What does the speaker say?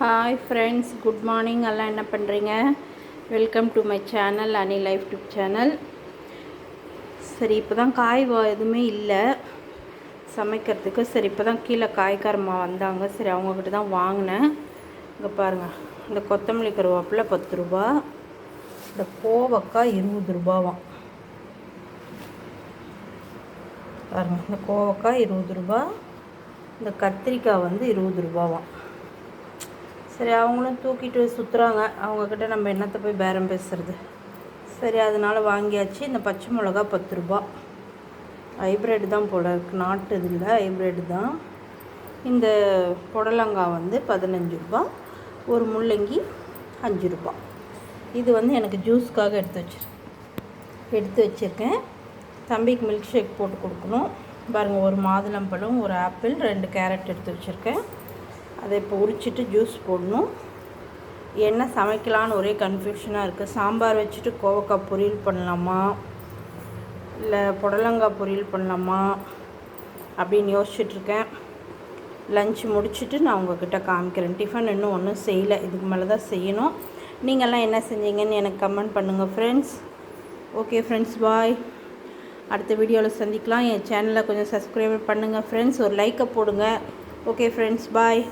Hi friends good morning எல்லாம் என்ன பண்ணுறீங்க welcome to my channel Annie life tube channel சரி இப்போ தான் காய் வா எதுவுமே இல்லை. சமைக்கிறதுக்கு சரி இப்போ தான் கீழே காய்காரம்மா வந்தாங்க. சரி அவங்கக்கிட்ட தான் வாங்கினேன். இங்கே பாருங்கள் இந்த கொத்தமல்லி கருவேப்பிலை பத்து ரூபா இந்த கோவக்காய் இருபது ரூபாவாம் பாருங்கள் இந்த கோவக்காய் இருபது ரூபா இந்த கத்திரிக்காய் வந்து இருபது ரூபாவாம் சரி அவங்களும் தூக்கிட்டு சுற்றுறாங்க அவங்கக்கிட்ட நம்ம என்னத்தை போய் பேரம் பேசுறது? சரி அதனால் வாங்கியாச்சு. இந்த பச்சை மிளகா பத்து ரூபா. ஹைப்ரிட் தான் போட இருக்கு. நாட்டு இதில் ஹைப்ரிட் தான். இந்த புடலங்காய் வந்து பதினஞ்சு ரூபா. ஒரு முள்ளங்கி அஞ்சு ரூபா. இது வந்து எனக்கு ஜூஸ்க்காக எடுத்து வச்சிருக்கேன் எடுத்து வச்சுருக்கேன். தம்பிக்கு மில்க் ஷேக் போட்டு கொடுக்கணும். பாருங்கள் ஒரு மாதுளம்பழம் ஒரு ஆப்பிள் ரெண்டு கேரட் எடுத்து வச்சுருக்கேன். அதை இப்போ உரிச்சிட்டு ஜூஸ் போடணும். என்ன சமைக்கலான்னு ஒரே கன்ஃபியூஷனாக இருக்குது சாம்பார் வச்சுட்டு கோவக்காய் பொரியல் பண்ணலாமா? இல்லை புடலங்காய் பொரியல் பண்ணலாமா? அப்படின்னு யோசிச்சுட்ருக்கேன் லஞ்ச் முடிச்சுட்டு நான் உங்ககிட்ட காமிக்கிறேன். டிஃபன் இன்னும் ஒன்றும் செய்யலை. இதுக்கு மேலே தான் செய்யணும். நீங்கள்லாம் என்ன செஞ்சீங்கன்னு எனக்கு கமெண்ட் பண்ணுங்கள் ஃப்ரெண்ட்ஸ் ஓகே ஃப்ரெண்ட்ஸ் பாய் அடுத்த வீடியோவில் சந்திக்கலாம். என் சேனலை கொஞ்சம் சப்ஸ்கிரைப் பண்ணுங்கள் ஃப்ரெண்ட்ஸ் ஒரு லைக்கை போடுங்க. Okay friends bye